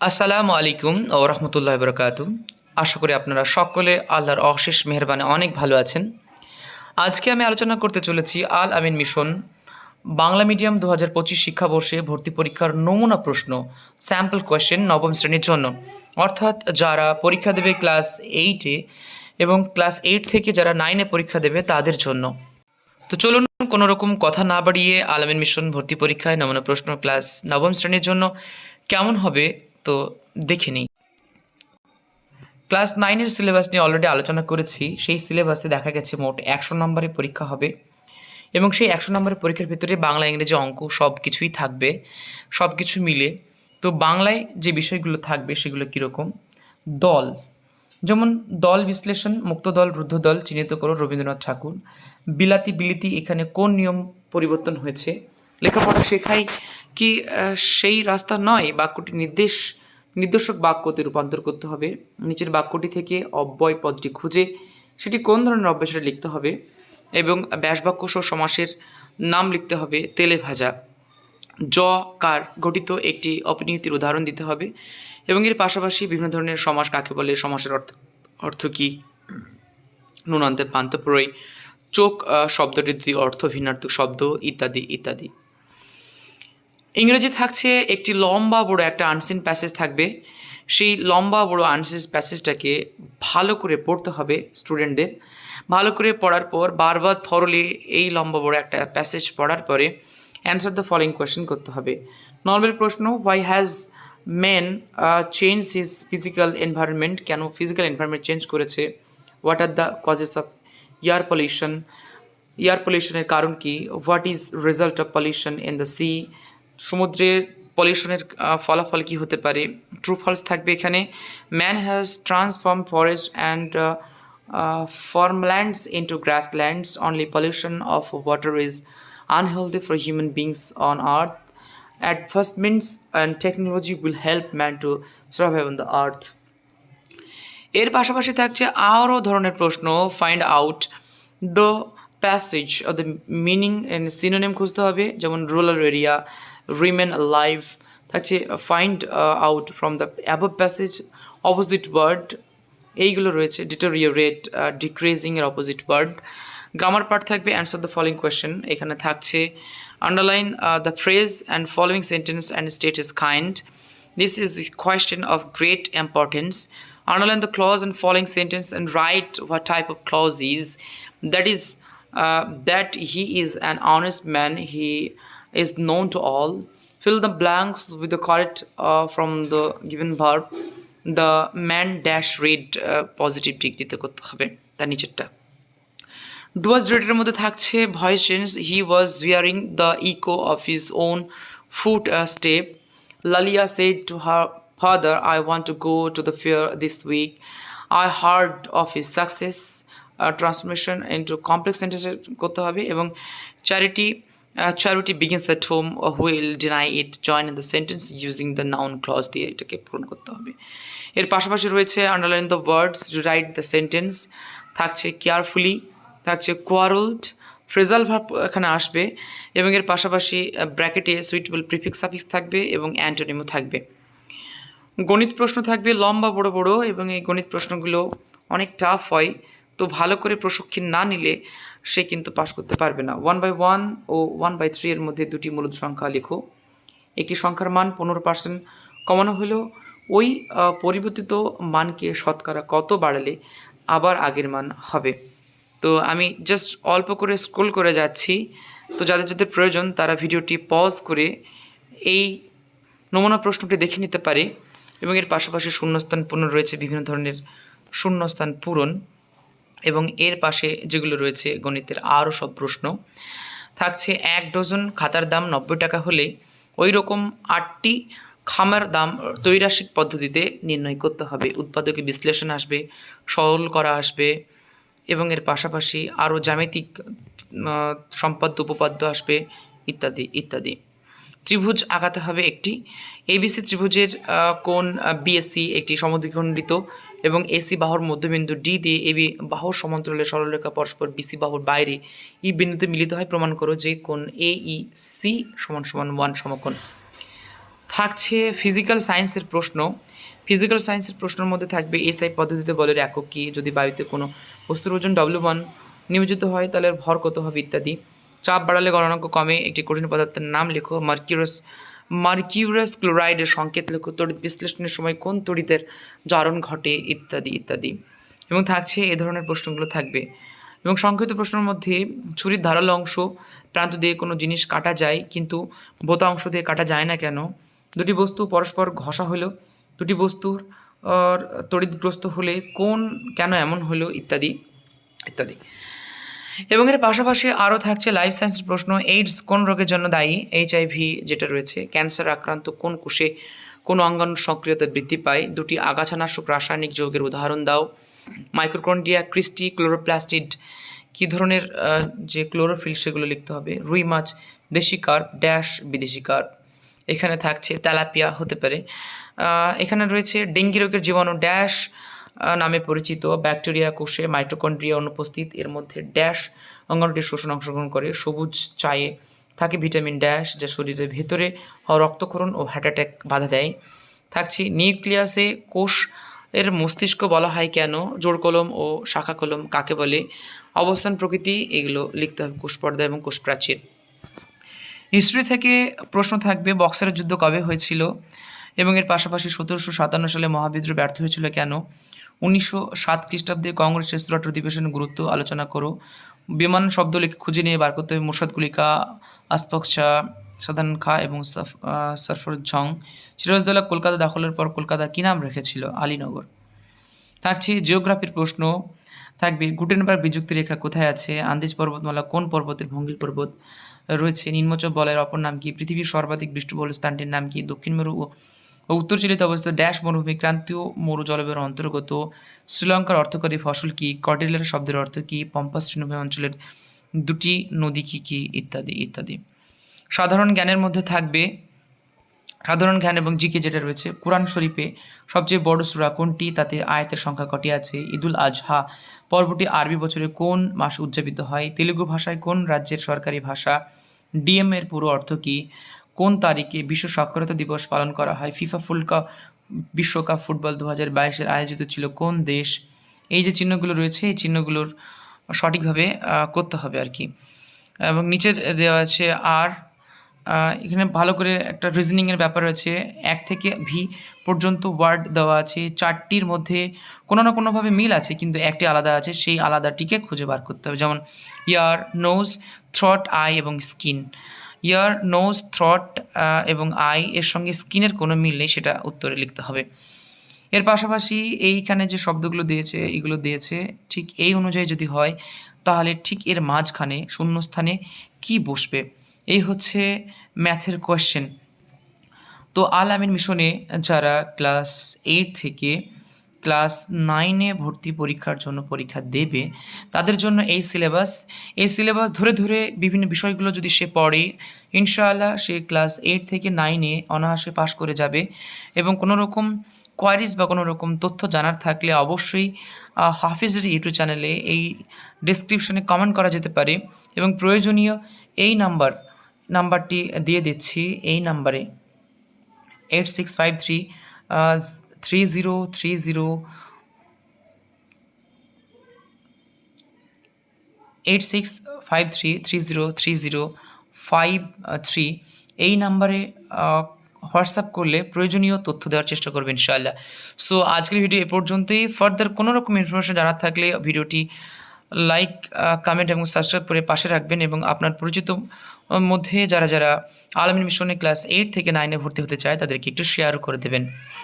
আসসালামু আলাইকুম ও রহমতুল্লাহ বরকাত। আশা করি আপনারা সকলে আল্লাহর অশেষ মেহরবানে অনেক ভালো আছেন। আজকে আমি আলোচনা করতে চলেছি আল আমিন মিশন, বাংলা মিডিয়াম দু হাজার পঁচিশ শিক্ষাবর্ষে ভর্তি পরীক্ষার নমুনা প্রশ্ন স্যাম্পল কোয়েশ্চেন নবম শ্রেণির জন্য। অর্থাৎ যারা পরীক্ষা দেবে ক্লাস এইটে এবং ক্লাস এইট থেকে যারা নাইনে পরীক্ষা দেবে তাদের জন্য। তো চলুন কোনো রকম কথা না বাড়িয়ে আলামিন মিশন ভর্তি পরীক্ষায় নমুনা প্রশ্ন ক্লাস নবম শ্রেণির জন্য কেমন হবে তো দেখে নিই। ক্লাস নাইনের সিলেবাস নিয়ে অলরেডি আলোচনা করেছি। সেই সিলেবাসে দেখা গেছে মোট একশো নম্বরের পরীক্ষা হবে এবং সেই একশো নম্বরের পরীক্ষার ভিতরে বাংলা, ইংরেজি, অঙ্ক সব কিছুই থাকবে সব কিছু মিলে। তো বাংলায় যে বিষয়গুলো থাকবে সেগুলো কীরকম? দল। যেমন দল বিশ্লেষণ, মুক্ত দল, রুদ্ধ দল, চিহ্নিত করো রবীন্দ্রনাথ ঠাকুর। বিলাতি বিলিতি এখানে কোন নিয়ম পরিবর্তন হয়েছে? লেখাপড়া শেখাই কি সেই রাস্তা নয়, বাক্যটি নির্দেশ, নির্দেশক বাক্যতে রূপান্তর করতে হবে। নিচের বাক্যটি থেকে অব্যয় পদটি খুঁজে সেটি কোন ধরনের অব্যয় লিখতে হবে এবং ব্যাসবাক্য সহ সমাসের নাম লিখতে হবে তেলে ভাজা। জ, কার গঠিত একটি অপনিয়তির উদাহরণ দিতে হবে এবং এর পাশাপাশি বিভিন্ন ধরনের সমাস কাকে বলে, সমাসের অর্থ অর্থ কী? নুনান্তে পান্তপ্রয় চোখ দুই অর্থ, ভিন্নার্থক শব্দ, ইত্যাদি ইত্যাদি। ইংরেজি থাকছে একটি লম্বা বড় একটা আনসিন প্যাসেজ থাকবে। সেই লম্বা বড় আনসিন প্যাসেজটাকে ভালো করে পড়তে হবে স্টুডেন্টদের ভালো করে পড়ার পর বারবার থরলি এই লম্বা বড় একটা প্যাসেজ পড়ার পরে অ্যান্সার দ্য ফলোয়িং কোয়েশ্চেন করতে হবে। নর্মাল প্রশ্ন why has men change his physical environment কেন ফিজিক্যাল এনভায়রনমেন্ট চেঞ্জ করেছে? What are the causes of air pollution air পলিউশনের কারণ কি? What is result of pollution in the sea সমুদ্রের পলিউশনের ফলাফল কি হতে পারে? ট্রু ফলস থাকবে এখানে। Man has transform forest and farm farmlands into grasslands only pollution of water is unhealthy for human beings on earth advertisements and technology will help man to survive on the earth এর পাশাপাশি থাকছে আরও ধরনের প্রশ্ন find out the passage of the meaning and synonym খুঁজতে হবে, যেমন rural area remain live থাকছে find out from the above passage opposite word এইগুলো রয়েছে ডিটোরিওরেট ডিক্রিজিং এর অপোজিট ওয়ার্ড গ্রামার পার্ট থাকবে অ্যান্সার দ্য ফলোইং কোয়েশ্চেন এখানে থাকছে underline the phrase and following sentence and state is kind This is the question of great importance. Underline the clause and following sentence and write what type of clause is. That is, uh, that he is an honest man. Is known to all. Fill the blanks with the correct uh, from the given verb. The man dash read uh, positive করতে হবে তার নিচেরটা ডুয়াস রেটের মধ্যে থাকছে voice change he was wearing the echo of his own foot step Lalia said to her father I want to go to the fair this week I heard of his success transformation into complex সেন্টেন্সে করতে হবে এবং charity charity begins that home who'll deny it join in the sentence using the noun clause দিয়ে এটাকে পূরণ করতে হবে। এর পাশাপাশি রয়েছে underline the words write the sentence থাকছে কেয়ারফুলি থাকছে কোয়ারলড ফ্রেজাল ভাব এখানে আসবে এবং এর পাশাপাশি ব্র্যাকেটে সুইটেবল প্রিফিক্স সাফিক্স থাকবে এবং অ্যান্টোনিমও থাকবে। গণিত প্রশ্ন থাকবে লম্বা, বড় বড় এবং এই গণিত প্রশ্নগুলো অনেক টাফ হয়, তো ভালো করে প্রশিক্ষণ না নিলে সে কিন্তু পাশ করতে পারবে না। ওয়ান বাই ওয়ান ও ওয়ান বাই থ্রি এর মধ্যে দুটি মূলত সংখ্যা লেখো। একটি সংখ্যার মান পনেরো পার্সেন্ট কমানো হলেও ওই পরিবর্তিত মানকে শতকরা কত বাড়ালে আবার আগের মান হবে। তো আমি জাস্ট অল্প করে স্ক্রোল করে যাচ্ছি। তো যাদের যাদের প্রয়োজন তারা ভিডিওটি পজ করে এই নমুনা প্রশ্নটি দেখে নিতে পারে এবং এর পাশাপাশি শূন্যস্থান পূরণ রয়েছে, বিভিন্ন ধরনের শূন্যস্থান পূরণ। এবং এর পাশে যেগুলো রয়েছে গণিতের আরও সব প্রশ্ন, থাকছে এক ডজন খাতার দাম নব্বই টাকা হলে ওই রকম আটটি খামার দাম তৈরাসিক পদ্ধতিতে নির্ণয় করতে হবে। উৎপাদকে বিশ্লেষণ আসবে, সরল করা আসবে এবং এর পাশাপাশি আরও জ্যামিতিক সম্পাদ্য, উপপাদ্য আসবে ইত্যাদি ইত্যাদি। ত্রিভুজ আঁকাতে হবে একটি। এবিসি ত্রিভুজের কোন বিএসসি একটি সমদ্বিখণ্ডিত এবং এসি বাহুর মধ্যবিন্দু ডি দিয়ে এবি বাহুর সমান্তরালে সরলরেখা পরস্পর বিসি বাহুর বাইরে। ই বিন্দুতে মিলিত হয়, প্রমাণ করো যে কোন এ, ই, সি সমান সমান ওয়ান সমকোণ। থাকছে ফিজিক্যাল সায়েন্সের প্রশ্ন। ফিজিক্যাল সায়েন্সের প্রশ্নের মধ্যে থাকবে এসআই পদ্ধতিতে বলের একক কী? যদি বায়ুতে কোনো বস্তুর ওজন ডব্লিউ ওয়ান নিয়োজিত হয়, তাহলে ভর কত হবে ইত্যাদি। চাপ বাড়ালে গণনাঙ্ক কমে। একটি কঠিন পদার্থের নাম লেখো মার্কিউরাস মার্কিউরাস ক্লোরাইডের সংকেত লক্ষ্য তড়িৎ বিশ্লেষণের সময় কোন তড়িতের জারণ ঘটে, ইত্যাদি ইত্যাদি। এবং থাকছে এ ধরনের প্রশ্নগুলো থাকবে। এবং সংক্ষিপ্ত প্রশ্নের মধ্যে, ছুরির ধারালো অংশ প্রান্ত দিয়ে কোনো জিনিস কাটা যায়, কিন্তু বোতা অংশ দিয়ে কাটা যায় না কেন? দুটি বস্তু পরস্পর ঘষা হলো, দুটি বস্তুর তড়িৎগ্রস্ত হলে কোন কেন এমন হলো, ইত্যাদি ইত্যাদি। এবং এর পাশাপাশি আরও থাকছে লাইফ সায়েন্সের প্রশ্ন এইডস কোন রোগের জন্য দায়ী? এইচআইভি যেটা রয়েছে ক্যান্সার আক্রান্ত কোন কোষে কোন অঙ্গাণুর সক্রিয়তা বৃদ্ধি পায়? দুটি আগাছানাশক রাসায়নিক যৌগের উদাহরণ দাও। মাইক্রোকন্ডিয়া ক্রিস্টি ক্লোরোপ্লাস্টিড কী ধরনের যে ক্লোরোফিল সেগুলো লিখতে হবে? রুই মাছ, দেশি কার্প ড্যাশ বিদেশি কার্প এখানে থাকছে তেলাপিয়া হতে পারে। এখানে রয়েছে ডেঙ্গি রোগের জীবাণু ড্যাশ নামে পরিচিত ব্যাকটেরিয়া কোষে মাইটোকন্ড্রিয়া অনুপস্থিত। এর মধ্যে ড্যাশ অঙ্গাণুটির শোষণ অংশগ্রহণ করে। সবুজ চায়ে থাকে ভিটামিন ড্যাশ, যা শরীরের ভেতরে রক্তক্ষরণ ও হার্ট অ্যাটাক বাধা দেয়। থাকছে নিউক্লিয়াসে কোষ। এর মস্তিষ্ক বলা হয় কেন? জোড় কলম ও শাখা কলম কাকে বলে? অবস্থান, প্রকৃতি, এগুলো লিখতে হবে কোষ পর্দা এবং কোষ প্রাচীর। হিস্ট্রি থেকে প্রশ্ন থাকবে বক্সারের যুদ্ধ কবে হয়েছিল? এবং এর পাশাপাশি সতেরোশো সাতান্ন সালে মহাবিদ্রোহ ব্যর্থ হয়েছিল কেন? উনিশশো সাত খ্রিস্টাব্দে কংগ্রেসের সুরাট অধিবেশনের গুরুত্ব আলোচনা করো। বিমান শব্দ খুঁজে নিয়ে বার করতে হবে। মুরশাদ গুলিকা আসফক শাহ সাধান খা এবং সরফরজ ঝং। সিরাজদৌল্লা কলকাতা দখলের পর কলকাতা কী নাম রেখেছিল? আলীনগর। থাকছে জিওগ্রাফির প্রশ্ন। থাকবে গুটেনবার্গ বিযুক্তি রেখা কোথায় আছে? আন্দিজ পর্বতমালা কোন পর্বতের ভঙ্গিল পর্বত রয়েছে? নিম্নচাপ বলয়ের অপর নাম কি? পৃথিবীর সর্বাধিক বৃষ্টিবহুল স্থানটির নাম কি? দক্ষিণ মেরু ও ও উত্তর চিলিতে অবস্থিত ড্যাশ মরুভূমি ক্রান্তীয় মরু জলবায়ুর অন্তর্গত শ্রীলঙ্কার অর্থকরী ফসল কি, কর্ডিলের শব্দের অর্থ কি, পম্পাস তৃণভূমি অঞ্চলের দুটি নদী কি কি, ইত্যাদি ইত্যাদি। সাধারণ জ্ঞানের মধ্যে থাকবে, সাধারণ জ্ঞান এবং জিকে যেটা রয়েছে, কোরআন শরীফে সবচেয়ে বড় সূরা কোনটি, তাতে আয়াতের সংখ্যা কটি আছে, ঈদুল আজহা। পর্বটি আরবি বছরে কোন মাস উদযাপিত হয়, তেলুগু ভাষায় কোন রাজ্যের সরকারি ভাষা, ডিএম এর পুরো অর্থ কী কোন তারিখে বিশ্ব সাক্ষরতা দিবস পালন করা হয়? ফিফা ফুলকা বিশ্বকাপ ফুটবল দু হাজার বাইশের আয়োজিত ছিল কোন দেশ? এই যে চিহ্নগুলো রয়েছে, এই চিহ্নগুলোর সঠিকভাবে করতে হবে আর কি। এবং নিচে দেওয়া আছে আর এখানে ভালো করে একটা রিজনিংয়ের ব্যাপার আছে এক থেকে ভি পর্যন্ত ওয়ার্ড দেওয়া আছে। চারটির মধ্যে কোনো না কোনোভাবে মিল আছে, কিন্তু একটি আলাদা আছে। সেই আলাদাটিকে খুঁজে বার করতে হবে। যেমন ইয়ার, নোজ, থ্রট, আই এবং স্কিন। ইয়ার নোজ থ্রট এবং আই এর সঙ্গে স্কিনের কোনো মিল নেই, সেটা উত্তরে লিখতে হবে। এর পাশাপাশি এইখানে যে শব্দগুলো দিয়েছে, এগুলো দিয়েছে, ঠিক এই অনুযায়ী যদি হয়, তাহলে ঠিক এর মাঝখানে, শূন্যস্থানে কি বসবে? এই হচ্ছে ম্যাথের কোয়েশ্চেন তো আল আমিন মিশনে যারা ক্লাস এইট থেকে ক্লাস নাইনে ভর্তি পরীক্ষার জন্য পরীক্ষা দেবে, তাদের জন্য এই সিলেবাস। এই সিলেবাস ধরে ধরে বিভিন্ন বিষয়গুলো যদি সে পড়ে, ইনশাআল্লাহ সে ক্লাস এইট থেকে নাইনে অনায়াসে পাশ করে যাবে এবং কোনো রকম কোয়ারিজ বা কোনো রকম তথ্য জানার থাকলে অবশ্যই হাফিজের ইউটিউব চ্যানেলে এই ডিসক্রিপশনে কমেন্ট করা যেতে পারে এবং প্রয়োজনীয় এই নাম্বার, নাম্বারটি দিয়ে দিচ্ছি। এই নাম্বারে eight six five three three zero three zero eight six five three three zero three zero five three এই নাম্বারে হোয়াটসঅ্যাপ করলে প্রয়োজনীয় তথ্য দেওয়ার চেষ্টা করবেন, ইনশাআল্লাহ। সো আজকের ভিডিও এ পর্যন্তই। ফার্দার কোনো রকম ইনফরমেশন জানার থাকলে ভিডিওটি লাইক কমেন্ট এবং সাবস্ক্রাইব করে পাশে রাখবেন এবং আপনার পরিচিত মধ্যে যারা যারা আলমিন মিশনে ক্লাস এইট থেকে নাইনে ভর্তি হতে চায়, তাদেরকে একটু শেয়ার করে দেবেন।